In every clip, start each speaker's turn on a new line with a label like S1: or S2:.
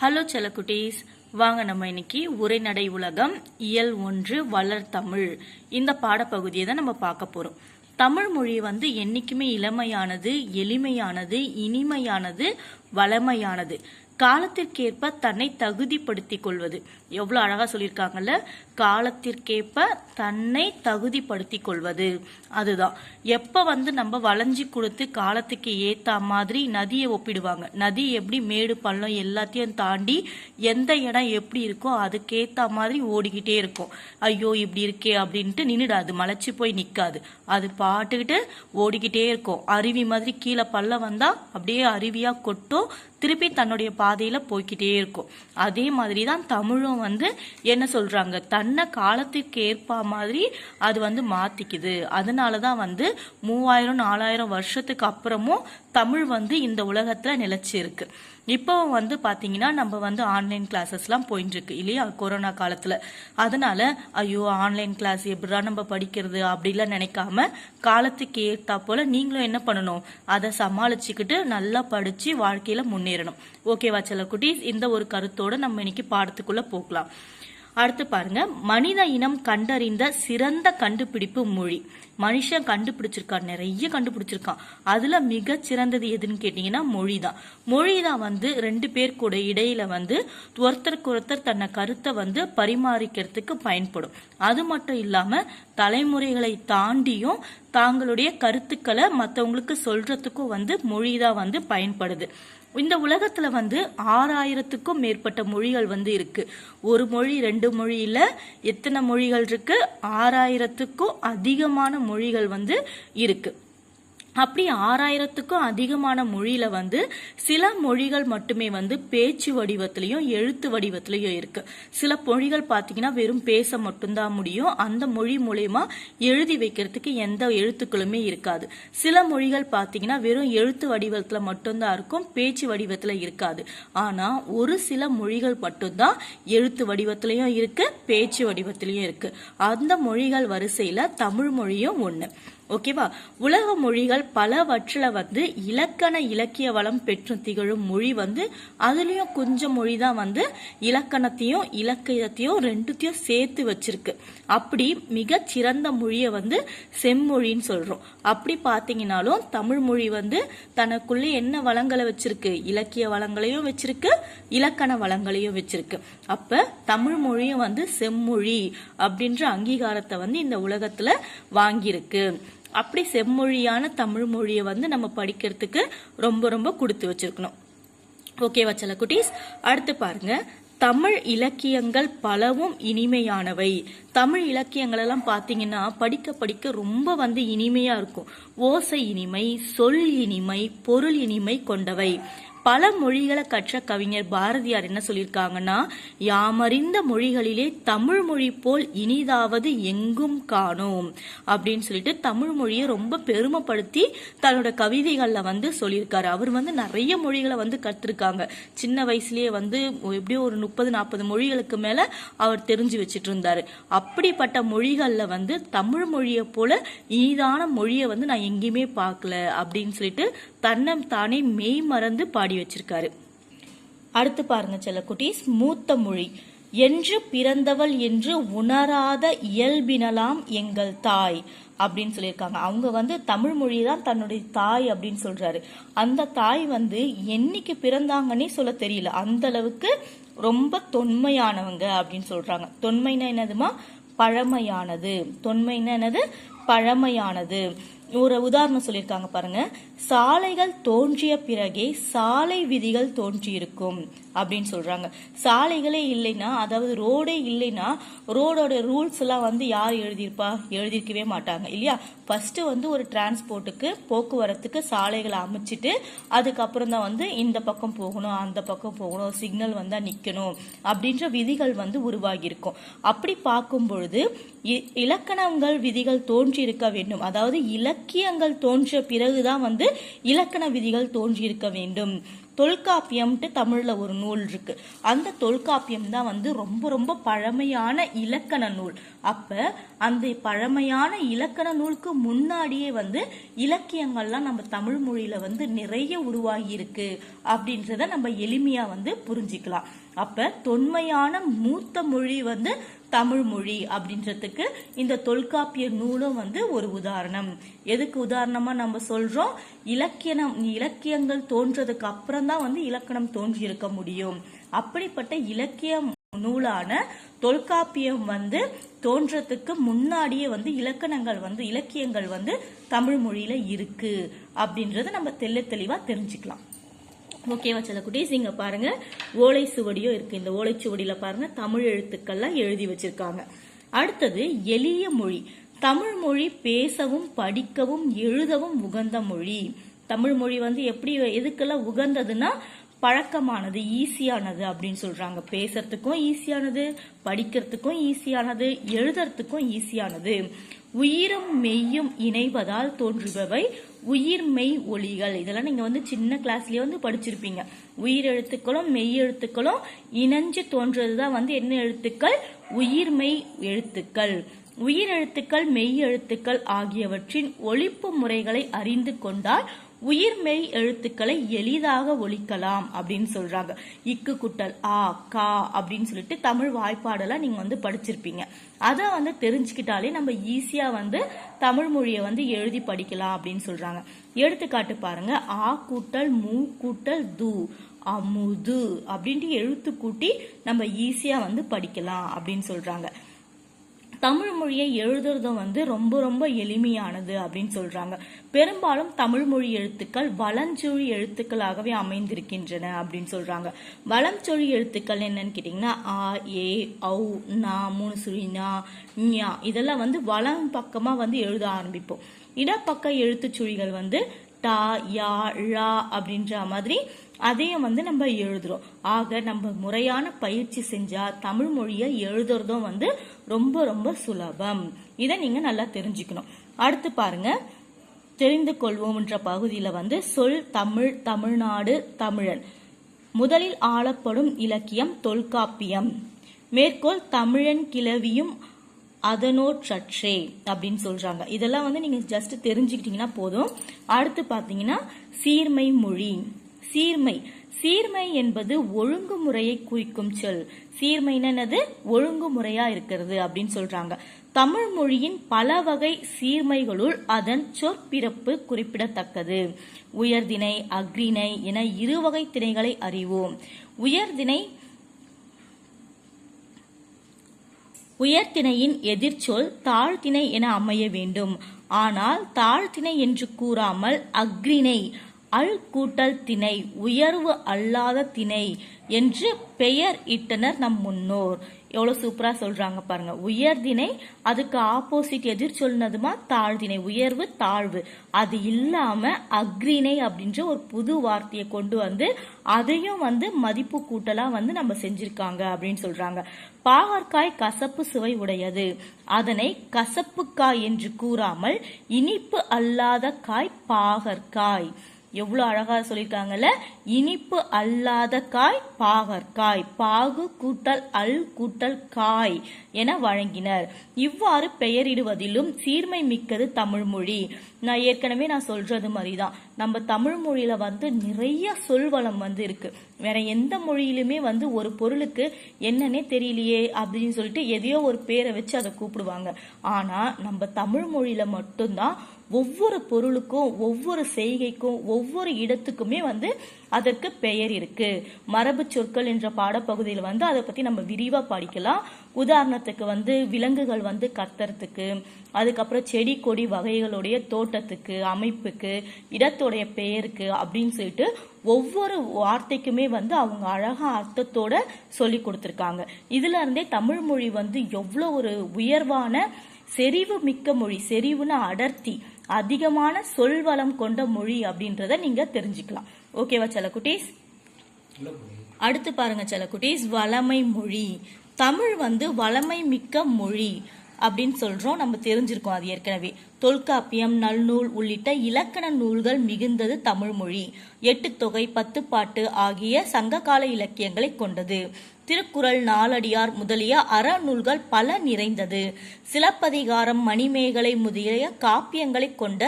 S1: hello செலக்குட்டீஸ் வாங்க நம்ம இன்னைக்கு உரைநடை உலகம் இயல் ஒன்று வளர் தமிழ் இந்த பாடப்பகுதியை தான் நம்ம பார்க்க போகிறோம் தமிழ் மொழி வந்து என்றைக்குமே இளமையானது எளிமையானது இனிமையானது வளமையானது காலத்திற்கேற்ப தன்னை தகுதிப்படுத்தி கொள்வது எவ்வளோ அழகாக சொல்லியிருக்காங்கல்ல காலத்திற்கேற்ப தன்னை தகுதிப்படுத்தி கொள்வது அதுதான் எப்போ வந்து நம்ம வளைஞ்சி கொடுத்து காலத்துக்கு ஏற்ற மாதிரி நதியை ஒப்பிடுவாங்க நதி எப்படி மேடு பள்ளம் எல்லாத்தையும் தாண்டி எந்த இடம் எப்படி இருக்கோ அதுக்கேற்ற மாதிரி ஓடிக்கிட்டே இருக்கும் ஐயோ இப்படி இருக்கே அப்படின்ட்டு நின்றுடாது மலைச்சி போய் நிற்காது அது பாட்டுக்கிட்டு ஓடிக்கிட்டே இருக்கும் அருவி மாதிரி கீழே பள்ளம் வந்தால் அப்படியே அருவியாக கொட்டும் திருப்பி தன்னுடைய பாதையில் போய்கிட்டே இருக்கும் அதே மாதிரி தான் தமிழும் வந்து என்ன சொல்கிறாங்க தன் பண்ண காலத்துக்கு ஏற்ப மாதிரி அது வந்து மாத்திக்குது அதனால தான் வந்து மூவாயிரம் நாலாயிரம் வருஷத்துக்கு அப்புறமும் தமிழ் வந்து இந்த உலகத்தில் நிலச்சிருக்கு இப்போ வந்து பார்த்தீங்கன்னா நம்ம வந்து ஆன்லைன் கிளாஸஸ்லாம் இருக்கு இல்லையா கொரோனா காலத்தில் அதனால ஐயோ ஆன்லைன் கிளாஸ் எப்படா நம்ம படிக்கிறது அப்படிலாம் நினைக்காம காலத்துக்கு ஏற்றா போல் நீங்களும் என்ன பண்ணணும் அதை சமாளிச்சுக்கிட்டு நல்லா படித்து வாழ்க்கையில் முன்னேறணும் ஓகேவா குட்டி இந்த ஒரு கருத்தோடு நம்ம இன்னைக்கு பாடத்துக்குள்ளே போகலாம் அடுத்து பாருங்க மனித இனம் கண்டறிந்த சிறந்த கண்டுபிடிப்பு மொழி மனுஷன் கண்டுபிடிச்சிருக்கான் நிறைய கண்டுபிடிச்சிருக்கான் அதுல மிக சிறந்தது எதுன்னு கேட்டீங்கன்னா மொழி தான் மொழி தான் வந்து ரெண்டு பேர் கூட இடையில வந்து ஒருத்தருக்கு ஒருத்தர் தன்னை கருத்தை வந்து பரிமாறிக்கிறதுக்கு பயன்படும் அது மட்டும் இல்லாம தலைமுறைகளை தாண்டியும் தாங்களுடைய கருத்துக்களை மற்றவங்களுக்கு சொல்றதுக்கும் வந்து மொழி தான் வந்து பயன்படுது இந்த உலகத்தில் வந்து ஆறாயிரத்துக்கும் மேற்பட்ட மொழிகள் வந்து இருக்குது ஒரு மொழி ரெண்டு மொழியில் எத்தனை மொழிகள் இருக்குது ஆறாயிரத்துக்கும் அதிகமான மொழிகள் வந்து இருக்குது அப்படி ஆறாயிரத்துக்கும் அதிகமான மொழியில வந்து சில மொழிகள் மட்டுமே வந்து பேச்சு வடிவத்திலையும் எழுத்து வடிவத்திலையும் இருக்கு சில மொழிகள் பாத்தீங்கன்னா வெறும் பேச மட்டும்தான் முடியும் அந்த மொழி மூலயமா எழுதி வைக்கிறதுக்கு எந்த எழுத்துக்களுமே இருக்காது சில மொழிகள் பார்த்தீங்கன்னா வெறும் எழுத்து வடிவத்தில் மட்டும்தான் இருக்கும் பேச்சு வடிவத்தில் இருக்காது ஆனால் ஒரு சில மொழிகள் மட்டும்தான் எழுத்து வடிவத்திலையும் இருக்கு பேச்சு வடிவத்திலையும் இருக்கு அந்த மொழிகள் வரிசையில் தமிழ் மொழியும் ஒன்று ஓகேவா உலக மொழிகள் பலவற்றில் வந்து இலக்கண இலக்கிய வளம் பெற்று திகழும் மொழி வந்து அதுலேயும் கொஞ்சம் மொழி தான் வந்து இலக்கணத்தையும் இலக்கியத்தையும் ரெண்டுத்தையும் சேர்த்து வச்சிருக்கு அப்படி மிக சிறந்த மொழியை வந்து செம்மொழின்னு சொல்கிறோம் அப்படி பார்த்தீங்கன்னாலும் தமிழ் மொழி வந்து தனக்குள்ளே என்ன வளங்களை வச்சிருக்கு இலக்கிய வளங்களையும் வச்சிருக்கு இலக்கண வளங்களையும் வச்சிருக்கு அப்போ தமிழ் மொழியும் வந்து செம்மொழி அப்படின்ற அங்கீகாரத்தை வந்து இந்த உலகத்தில் வாங்கியிருக்கு அப்படி செம்மொழியான தமிழ் மொழியை வந்து நம்ம படிக்கிறதுக்கு ரொம்ப ரொம்ப கொடுத்து வச்சிருக்கணும் ஓகேவா சில குட்டீஸ் அடுத்து பாருங்க தமிழ் இலக்கியங்கள் பலவும் இனிமையானவை தமிழ் இலக்கியங்கள் எல்லாம் பார்த்தீங்கன்னா படிக்க படிக்க ரொம்ப வந்து இனிமையாக இருக்கும் ஓசை இனிமை சொல் இனிமை பொருள் இனிமை கொண்டவை பல மொழிகளை கற்ற கவிஞர் பாரதியார் என்ன சொல்லியிருக்காங்கன்னா யாமறிந்த மொழிகளிலே தமிழ் மொழி போல் இனிதாவது எங்கும் காணோம் அப்படின்னு சொல்லிட்டு தமிழ் மொழியை ரொம்ப பெருமைப்படுத்தி தன்னோட கவிதைகளில் வந்து சொல்லியிருக்காரு அவர் வந்து நிறைய மொழிகளை வந்து கற்றுருக்காங்க சின்ன வயசுலேயே வந்து எப்படியோ ஒரு முப்பது நாற்பது மொழிகளுக்கு மேலே அவர் தெரிஞ்சு வச்சுட்டு இருந்தார் அப்படிப்பட்ட மொழிகளில் வந்து தமிழ் மொழியை போல இனிதான மொழியை வந்து நான் எங்கேயுமே பார்க்கல அப்படின்னு சொல்லிட்டு தன்னம் தானே மெய் மறந்து பாடி வச்சிருக்காரு அடுத்து பாருங்க செல்ல குட்டீஸ் மூத்த மொழி என்று பிறந்தவள் என்று உணராத இயல்பினலாம் எங்கள் தாய் அப்படின்னு சொல்லியிருக்காங்க அவங்க வந்து தமிழ் மொழி தான் தன்னுடைய தாய் அப்படின்னு சொல்றாரு அந்த தாய் வந்து என்னைக்கு பிறந்தாங்கன்னே சொல்ல தெரியல அந்த அளவுக்கு ரொம்ப தொன்மையானவங்க அப்படின்னு சொல்றாங்க தொன்மைன்னா என்னதுமா பழமையானது தொன்மைன்னா என்னது பழமையானது ஒரு உதாரணம் சொல்லியிருக்காங்க பாருங்க சாலைகள் தோன்றிய பிறகே சாலை விதிகள் தோன்றியிருக்கும் அப்படின்னு சொல்றாங்க சாலைகளே இல்லைன்னா அதாவது ரோடே இல்லைன்னா ரோடோட ரூல்ஸ் எல்லாம் வந்து யார் எழுதியிருப்பா எழுதியிருக்கவே மாட்டாங்க இல்லையா ஃபர்ஸ்ட் வந்து ஒரு டிரான்ஸ்போர்ட்டுக்கு போக்குவரத்துக்கு சாலைகளை அமைச்சிட்டு அதுக்கப்புறம் தான் வந்து இந்த பக்கம் போகணும் அந்த பக்கம் போகணும் சிக்னல் வந்தால் நிற்கணும் அப்படின்ற விதிகள் வந்து உருவாகி இருக்கும் அப்படி பார்க்கும் பொழுது இலக்கணங்கள் விதிகள் தோன்றியிருக்க வேண்டும் அதாவது இலக்க இலக்கியங்கள் தோன்றிய பிறகுதான் வந்து இலக்கண விதிகள் தோன்றியிருக்க வேண்டும் தொல்காப்பியம்ட்டு தமிழ்ல ஒரு நூல் இருக்கு அந்த தொல்காப்பியம் தான் வந்து ரொம்ப ரொம்ப பழமையான இலக்கண நூல் அப்ப அந்த பழமையான இலக்கண நூலுக்கு முன்னாடியே வந்து இலக்கியங்கள்லாம் நம்ம தமிழ் மொழியில வந்து நிறைய உருவாகி இருக்கு அப்படின்றத நம்ம எளிமையா வந்து புரிஞ்சுக்கலாம் அப்ப தொன்மையான மூத்த மொழி வந்து தமிழ் மொழி அப்படின்றதுக்கு இந்த தொல்காப்பிய நூலும் வந்து ஒரு உதாரணம் எதுக்கு உதாரணமா நம்ம சொல்றோம் இலக்கியம் இலக்கியங்கள் தோன்றதுக்கு அப்புறம் தான் வந்து இலக்கணம் தோன்றியிருக்க முடியும் அப்படிப்பட்ட இலக்கியம் நூலான தொல்காப்பியம் வந்து தோன்றத்துக்கு முன்னாடியே வந்து இலக்கணங்கள் வந்து இலக்கியங்கள் வந்து தமிழ் மொழியில இருக்குது அப்படின்றத நம்ம தெல்ல தெளிவா தெரிஞ்சுக்கலாம் ஓகேவா சில குட்டீஸ் இங்க பாருங்கள் ஓலை சுவடியும் இருக்குது இந்த ஓலைச்சுவடியில் பாருங்கள் தமிழ் எழுத்துக்கள்லாம் எழுதி வச்சுருக்காங்க அடுத்தது எளிய மொழி தமிழ் மொழி பேசவும் படிக்கவும் எழுதவும் உகந்த மொழி தமிழ் மொழி வந்து எப்படி எதுக்கெல்லாம் உகந்ததுன்னா பழக்கமானது ஈஸியானது அப்படின்னு சொல்கிறாங்க பேசுறதுக்கும் ஈஸியானது படிக்கிறதுக்கும் ஈஸியானது எழுதுறதுக்கும் ஈஸியானது உயிரும் மெய்யும் இணைவதால் தோன்றுபவை உயிர் மெய் ஒளிகள் இதெல்லாம் நீங்கள் வந்து சின்ன கிளாஸ்லேயே வந்து படிச்சிருப்பீங்க உயிர் எழுத்துக்களும் மெய் எழுத்துக்களும் இணைஞ்சு தோன்றது தான் வந்து என்ன எழுத்துக்கள் உயிர் மெய் எழுத்துக்கள் உயிர் எழுத்துக்கள் மெய் எழுத்துக்கள் ஆகியவற்றின் ஒழிப்பு முறைகளை அறிந்து கொண்டால் உயிர் மெய் எழுத்துக்களை எளிதாக ஒழிக்கலாம் அப்படின்னு சொல்றாங்க இக்கு குட்டல் ஆ கா அப்படின்னு சொல்லிட்டு தமிழ் வாய்ப்பாடெல்லாம் நீங்க வந்து படிச்சிருப்பீங்க அதை வந்து தெரிஞ்சுக்கிட்டாலே நம்ம ஈஸியா வந்து தமிழ் மொழியை வந்து எழுதி படிக்கலாம் அப்படின்னு சொல்றாங்க எடுத்துக்காட்டு பாருங்க ஆ கூட்டல் மூ கூட்டல் து அமுது அப்படின்ட்டு எழுத்து கூட்டி நம்ம ஈஸியா வந்து படிக்கலாம் அப்படின்னு சொல்றாங்க தமிழ் மொழியை எழுதுறதும் வந்து ரொம்ப ரொம்ப எளிமையானது அப்படின்னு சொல்றாங்க பெரும்பாலும் தமிழ் மொழி எழுத்துக்கள் வளஞ்சொழி எழுத்துக்களாகவே அமைந்திருக்கின்றன அப்படின்னு சொல்றாங்க வளஞ்சொழி எழுத்துக்கள் என்னன்னு கேட்டிங்கன்னா ஆ ஏ ஔ நா மூணு சுழி நா ஞா இதெல்லாம் வந்து வளம் பக்கமாக வந்து எழுத ஆரம்பிப்போம் இடப்பக்க எழுத்துச்சுழிகள் வந்து டா யா ழா அப்படின்ற மாதிரி அதையும் வந்து நம்ம எழுதுகிறோம் ஆக நம்ம முறையான பயிற்சி செஞ்சால் தமிழ் மொழியை எழுதுறதும் வந்து ரொம்ப ரொம்ப சுலபம் இதை நீங்கள் நல்லா தெரிஞ்சுக்கணும் அடுத்து பாருங்கள் தெரிந்து கொள்வோம்ன்ற பகுதியில் வந்து சொல் தமிழ் தமிழ்நாடு தமிழன் முதலில் ஆளப்படும் இலக்கியம் தொல்காப்பியம் மேற்கோள் தமிழன் கிளவியும் அதனோற்றற்றே அப்படின்னு சொல்றாங்க இதெல்லாம் வந்து நீங்க ஜஸ்ட் தெரிஞ்சுக்கிட்டீங்கன்னா போதும் அடுத்து பாத்தீங்கன்னா சீர்மை மொழி சீர்மை சீர்மை என்பது ஒழுங்குமுறையை குறிக்கும் சொல் சீர்மைனது ஒழுங்குமுறையா இருக்கிறது அப்படின்னு சொல்றாங்க தமிழ் மொழியின் பல வகை சீர்மைகளுள் அதன் சொற்பிறப்பு குறிப்பிடத்தக்கது உயர்திணை அக்ரிணை என இரு வகை திணைகளை அறிவோம் உயர்திணை உயர்திணையின் எதிர்ச்சொல் தாழ்திணை என அமைய வேண்டும் ஆனால் தாழ்திணை என்று கூறாமல் அக்ரிணை அழுக்கூட்டல் திணை உயர்வு அல்லாத திணை என்று பெயர் இட்டனர் நம் முன்னோர் எவ்வளோ சூப்பராக சொல்கிறாங்க பாருங்க திணை அதுக்கு ஆப்போசிட் எதிர் சொன்னதுமா தாழ்தினை உயர்வு தாழ்வு அது இல்லாமல் அக்ரிணை அப்படின்ற ஒரு புது வார்த்தையை கொண்டு வந்து அதையும் வந்து மதிப்பு கூட்டலாக வந்து நம்ம செஞ்சுருக்காங்க அப்படின்னு சொல்கிறாங்க பாகற்காய் கசப்பு சுவை உடையது அதனை கசப்பு காய் என்று கூறாமல் இனிப்பு அல்லாத காய் பாகற்காய் எவ்வளோ அழகாக சொல்லியிருக்காங்கல்ல இனிப்பு அல்லாத காய் பாகற்காய் பாகு கூட்டல் அல் கூட்டல் காய் என வழங்கினர் இவ்வாறு பெயரிடுவதிலும் சீர்மை மிக்கது தமிழ்மொழி நான் ஏற்கனவே நான் சொல்றது மாதிரி தான் நம்ம தமிழ் மொழியில வந்து நிறைய சொல்வளம் வந்து இருக்கு வேற எந்த மொழியிலுமே வந்து ஒரு பொருளுக்கு என்னன்னே தெரியலையே அப்படின்னு சொல்லிட்டு எதையோ ஒரு பேரை வச்சு அதை கூப்பிடுவாங்க ஆனா நம்ம தமிழ் மொழியில மட்டும்தான் ஒவ்வொரு பொருளுக்கும் ஒவ்வொரு செய்கைக்கும் ஒவ்வொரு இடத்துக்குமே வந்து அதற்கு பெயர் இருக்கு மரபு சொற்கள் என்ற பாடப்பகுதியில் வந்து அதை பத்தி நம்ம விரிவா படிக்கலாம் உதாரணத்துக்கு வந்து விலங்குகள் வந்து கத்துறதுக்கு அதுக்கப்புறம் செடி கொடி வகைகளுடைய தோட்டத்துக்கு அமைப்புக்கு இடத்துடைய பெயருக்கு அப்படின்னு சொல்லிட்டு ஒவ்வொரு வார்த்தைக்குமே வந்து அவங்க அழகா அர்த்தத்தோட சொல்லி கொடுத்துருக்காங்க இதுல இருந்தே தமிழ் மொழி வந்து எவ்வளோ ஒரு உயர்வான செறிவு மிக்க மொழி செறிவுன்னு அடர்த்தி அதிகமான சொல்வளம் கொண்ட மொழி அப்படின்றத நீங்க தெரிஞ்சுக்கலாம் ஓகேவா செல்லக்குட்டீஸ் அடுத்து பாருங்க செல்லக்குட்டீஸ் வளமை மொழி தமிழ் வந்து வளமை மிக்க மொழி அப்படின்னு சொல்றோம் நம்ம தெரிஞ்சிருக்கோம் அது ஏற்கனவே தொல்காப்பியம் நல்நூல் உள்ளிட்ட இலக்கண நூல்கள் மிகுந்தது தமிழ்மொழி எட்டு தொகை பத்து பாட்டு ஆகிய சங்ககால இலக்கியங்களை கொண்டது திருக்குறள் நாலடியார் முதலிய அறநூல்கள் பல நிறைந்தது சிலப்பதிகாரம் மணிமேகலை முதலிய காப்பியங்களை கொண்ட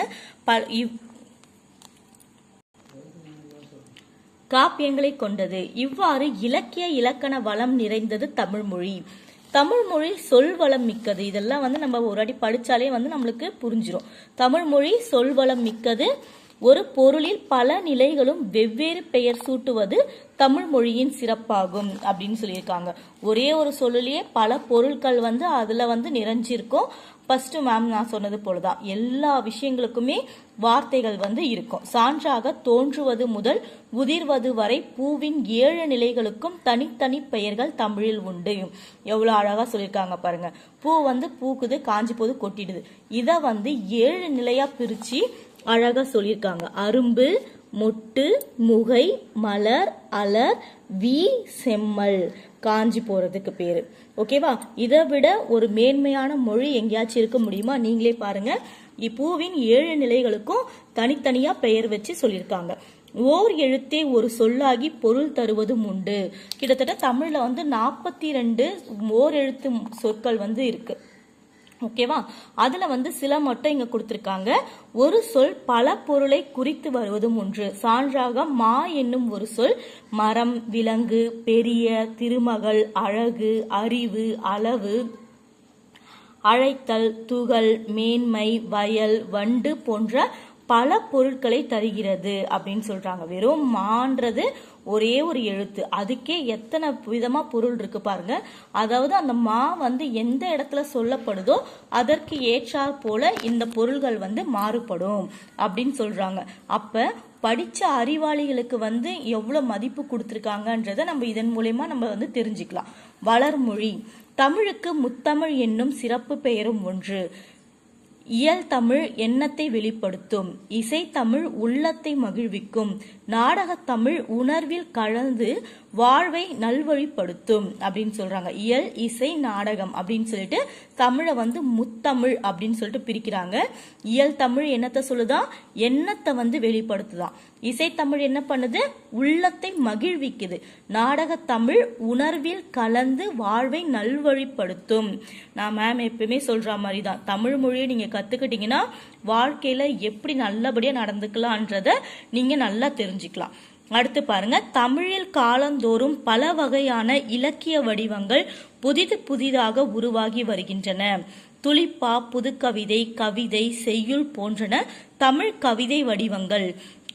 S1: காப்பியங்களை கொண்டது இவ்வாறு இலக்கிய இலக்கண வளம் நிறைந்தது தமிழ்மொழி தமிழ் மொழி சொல் வளம் மிக்கது இதெல்லாம் வந்து நம்ம ஒரு அடி படித்தாலே வந்து நம்மளுக்கு புரிஞ்சிடும் தமிழ் மொழி சொல் வளம் மிக்கது ஒரு பொருளில் பல நிலைகளும் வெவ்வேறு பெயர் சூட்டுவது தமிழ் மொழியின் சிறப்பாகும் அப்படின்னு சொல்லியிருக்காங்க ஒரே ஒரு சொல்லிலேயே பல பொருட்கள் வந்து அதில் வந்து நிறைஞ்சிருக்கும் ஃபஸ்ட்டு மேம் நான் சொன்னது போலதான் தான் எல்லா விஷயங்களுக்குமே வார்த்தைகள் வந்து இருக்கும் சான்றாக தோன்றுவது முதல் உதிர்வது வரை பூவின் ஏழு நிலைகளுக்கும் தனித்தனி பெயர்கள் தமிழில் உண்டு எவ்வளோ அழகாக சொல்லியிருக்காங்க பாருங்க பூ வந்து பூக்குது காஞ்சி போது கொட்டிடுது இதை வந்து ஏழு நிலையாக பிரித்து அழகாக சொல்லியிருக்காங்க அரும்பு மொட்டு முகை மலர் அலர் வி செம்மல் காஞ்சி போகிறதுக்கு பேர் ஓகேவா இதை விட ஒரு மேன்மையான மொழி எங்கேயாச்சும் இருக்க முடியுமா நீங்களே பாருங்க இப்பூவின் ஏழு நிலைகளுக்கும் தனித்தனியாக பெயர் வச்சு சொல்லியிருக்காங்க ஓர் எழுத்தே ஒரு சொல்லாகி பொருள் தருவதும் உண்டு கிட்டத்தட்ட தமிழில் வந்து நாற்பத்தி ரெண்டு ஓர் எழுத்து சொற்கள் வந்து இருக்குது ஓகேவா அதில் வந்து சில மட்டும் இங்கே கொடுத்துருக்காங்க ஒரு சொல் பல பொருளை குறித்து வருவதும் ஒன்று சான்றாக மா என்னும் ஒரு சொல் மரம் விலங்கு பெரிய திருமகள் அழகு அறிவு அளவு அழைத்தல் துகள் மேன்மை வயல் வண்டு போன்ற பல பொருட்களை தருகிறது அப்படின்னு சொல்றாங்க வெறும் மான்றது ஒரே ஒரு எழுத்து அதுக்கே எத்தனை விதமா பொருள் இருக்கு பாருங்க அதாவது அந்த மா வந்து எந்த இடத்துல சொல்லப்படுதோ அதற்கு ஏற்றாற் போல இந்த பொருள்கள் வந்து மாறுபடும் அப்படின்னு சொல்றாங்க அப்ப படித்த அறிவாளிகளுக்கு வந்து எவ்வளோ மதிப்பு கொடுத்துருக்காங்கன்றதை நம்ம இதன் மூலயமா நம்ம வந்து தெரிஞ்சுக்கலாம் வளர்மொழி தமிழுக்கு முத்தமிழ் என்னும் சிறப்பு பெயரும் ஒன்று இயல் தமிழ் எண்ணத்தை வெளிப்படுத்தும் இசைத்தமிழ் உள்ளத்தை மகிழ்விக்கும் நாடகத்தமிழ் உணர்வில் கலந்து வாழ்வை நல்வழிப்படுத்தும் அப்படின்னு சொல்றாங்க இயல் இசை நாடகம் அப்படின்னு சொல்லிட்டு தமிழை வந்து முத்தமிழ் அப்படின்னு சொல்லிட்டு பிரிக்கிறாங்க இயல் தமிழ் என்னத்தை சொல்லுதான் எண்ணத்தை வந்து வெளிப்படுத்துதான் இசைத்தமிழ் என்ன பண்ணுது உள்ளத்தை மகிழ்விக்குது நாடகத்தமிழ் உணர்வில் கலந்து வாழ்வை நல்வழிப்படுத்தும் நான் மேம் எப்பயுமே சொல்ற மாதிரி தான் தமிழ் மொழியை நீங்கள் கற்றுக்கிட்டிங்கன்னா வாழ்க்கையில் எப்படி நல்லபடியாக நடந்துக்கலான்றதை நீங்கள் நல்லா தெரிஞ்சுக்கலாம் அடுத்து பாருங்க தமிழில் காலந்தோறும் பல வகையான இலக்கிய வடிவங்கள் புதிது புதிதாக உருவாகி வருகின்றன துளிப்பா புதுக்கவிதை கவிதை செய்யுள் போன்றன தமிழ் கவிதை வடிவங்கள்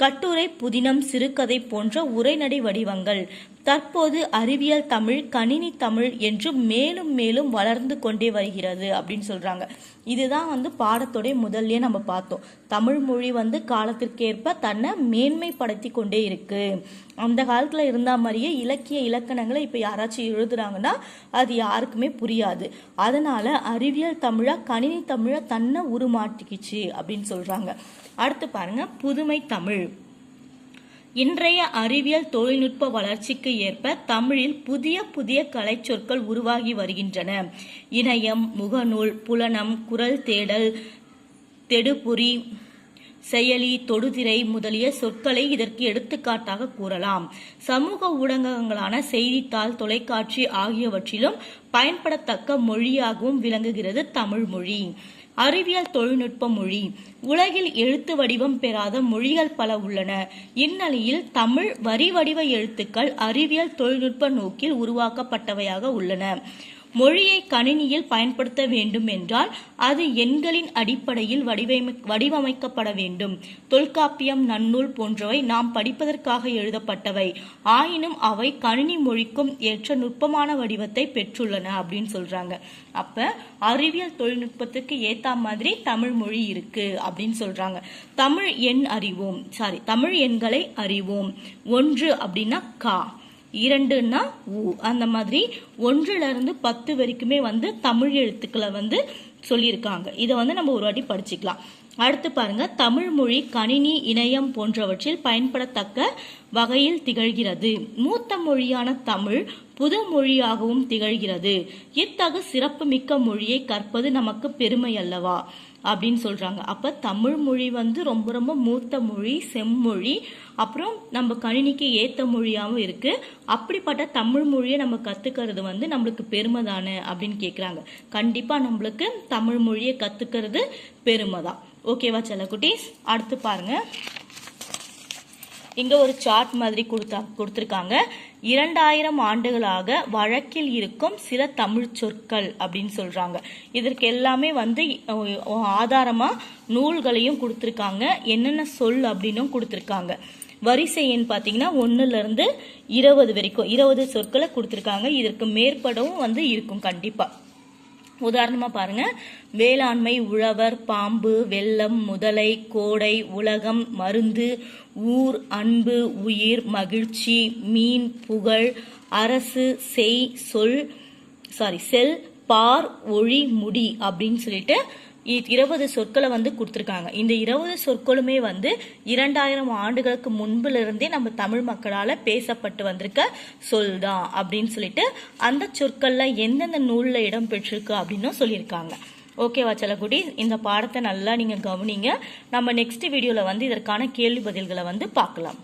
S1: கட்டுரை புதினம் சிறுகதை போன்ற உரைநடை வடிவங்கள் தற்போது அறிவியல் தமிழ் கணினி தமிழ் என்று மேலும் மேலும் வளர்ந்து கொண்டே வருகிறது அப்படின்னு சொல்கிறாங்க இதுதான் வந்து பாடத்தோடைய முதல்லயே நம்ம பார்த்தோம் தமிழ் மொழி வந்து காலத்திற்கேற்ப தன்னை மேன்மைப்படுத்தி கொண்டே இருக்கு அந்த காலத்தில் இருந்த மாதிரியே இலக்கிய இலக்கணங்களை இப்போ யாராச்சும் எழுதுறாங்கன்னா அது யாருக்குமே புரியாது அதனால அறிவியல் தமிழா கணினி தமிழா தன்னை உருமாட்டிக்கிச்சு அப்படின்னு சொல்கிறாங்க அடுத்து பாருங்க புதுமை தமிழ் இன்றைய அறிவியல் தொழில்நுட்ப வளர்ச்சிக்கு ஏற்ப தமிழில் புதிய புதிய கலைச்சொற்கள் உருவாகி வருகின்றன இணையம் முகநூல் புலனம் குரல் தேடல் தெடுபுரி செயலி தொடுதிரை முதலிய சொற்களை இதற்கு எடுத்துக்காட்டாக கூறலாம் சமூக ஊடகங்களான செய்தித்தாள் தொலைக்காட்சி ஆகியவற்றிலும் பயன்படத்தக்க மொழியாகவும் விளங்குகிறது தமிழ் மொழி அறிவியல் தொழில்நுட்ப மொழி உலகில் எழுத்து வடிவம் பெறாத மொழிகள் பல உள்ளன இந்நிலையில் தமிழ் வரி வடிவ எழுத்துக்கள் அறிவியல் தொழில்நுட்ப நோக்கில் உருவாக்கப்பட்டவையாக உள்ளன மொழியை கணினியில் பயன்படுத்த வேண்டும் என்றால் அது எண்களின் அடிப்படையில் வடிவமை வடிவமைக்கப்பட வேண்டும் தொல்காப்பியம் நன்னூல் போன்றவை நாம் படிப்பதற்காக எழுதப்பட்டவை ஆயினும் அவை கணினி மொழிக்கும் ஏற்ற நுட்பமான வடிவத்தை பெற்றுள்ளன அப்படின்னு சொல்றாங்க அப்ப அறிவியல் தொழில்நுட்பத்துக்கு ஏத்த மாதிரி தமிழ் மொழி இருக்கு அப்படின்னு சொல்றாங்க தமிழ் எண் அறிவோம் சாரி தமிழ் எண்களை அறிவோம் ஒன்று அப்படின்னா கா இரண்டுன்னா உ அந்த மாதிரி ஒன்றிலிருந்து பத்து வரைக்குமே வந்து தமிழ் எழுத்துக்களை வந்து சொல்லியிருக்காங்க இதை வந்து நம்ம ஒரு வாட்டி படிச்சுக்கலாம் அடுத்து பாருங்க தமிழ் மொழி கணினி இணையம் போன்றவற்றில் பயன்படத்தக்க வகையில் திகழ்கிறது மூத்த மொழியான தமிழ் புது மொழியாகவும் திகழ்கிறது இத்தகு சிறப்புமிக்க மொழியை கற்பது நமக்கு பெருமை அல்லவா அப்படின்னு சொல்கிறாங்க அப்போ தமிழ் மொழி வந்து ரொம்ப ரொம்ப மூத்த மொழி செம்மொழி அப்புறம் நம்ம கணினிக்கு ஏற்ற மொழியாகவும் இருக்குது அப்படிப்பட்ட தமிழ் மொழியை நம்ம கற்றுக்கிறது வந்து நம்மளுக்கு பெருமை தானே அப்படின்னு கேட்குறாங்க கண்டிப்பாக நம்மளுக்கு தமிழ் மொழியை கற்றுக்கிறது பெருமை தான் ஓகேவா செல்லக்குட்டீஸ் அடுத்து பாருங்கள் இங்கே ஒரு சார்ட் மாதிரி கொடுத்தா கொடுத்துருக்காங்க இரண்டாயிரம் ஆண்டுகளாக வழக்கில் இருக்கும் சில தமிழ் சொற்கள் அப்படின்னு சொல்கிறாங்க இதற்கு எல்லாமே வந்து ஆதாரமாக நூல்களையும் கொடுத்துருக்காங்க என்னென்ன சொல் அப்படின்னும் கொடுத்துருக்காங்க வரிசை எண் பார்த்தீங்கன்னா ஒன்றுலேருந்து இருபது வரைக்கும் இருபது சொற்களை கொடுத்துருக்காங்க இதற்கு மேற்படவும் வந்து இருக்கும் கண்டிப்பாக உதாரணமாக பாருங்கள் வேளாண்மை உழவர் பாம்பு வெள்ளம் முதலை கோடை உலகம் மருந்து ஊர் அன்பு உயிர் மகிழ்ச்சி மீன் புகழ் அரசு செய் சொல் சாரி செல் பார் ஒழி முடி அப்படின்னு சொல்லிட்டு இருபது சொற்களை வந்து கொடுத்துருக்காங்க இந்த இருபது சொற்களுமே வந்து இரண்டாயிரம் ஆண்டுகளுக்கு முன்பிலிருந்தே நம்ம தமிழ் மக்களால் பேசப்பட்டு வந்திருக்க சொல் தான் அப்படின்னு சொல்லிட்டு அந்த சொற்களில் எந்தெந்த நூலில் இடம் பெற்றிருக்கு அப்படின்னும் சொல்லியிருக்காங்க ஓகேவா செல்லக்குடி இந்த பாடத்தை நல்லா நீங்கள் கவனிங்க நம்ம நெக்ஸ்ட் வீடியோவில் வந்து இதற்கான கேள்வி பதில்களை வந்து பார்க்கலாம்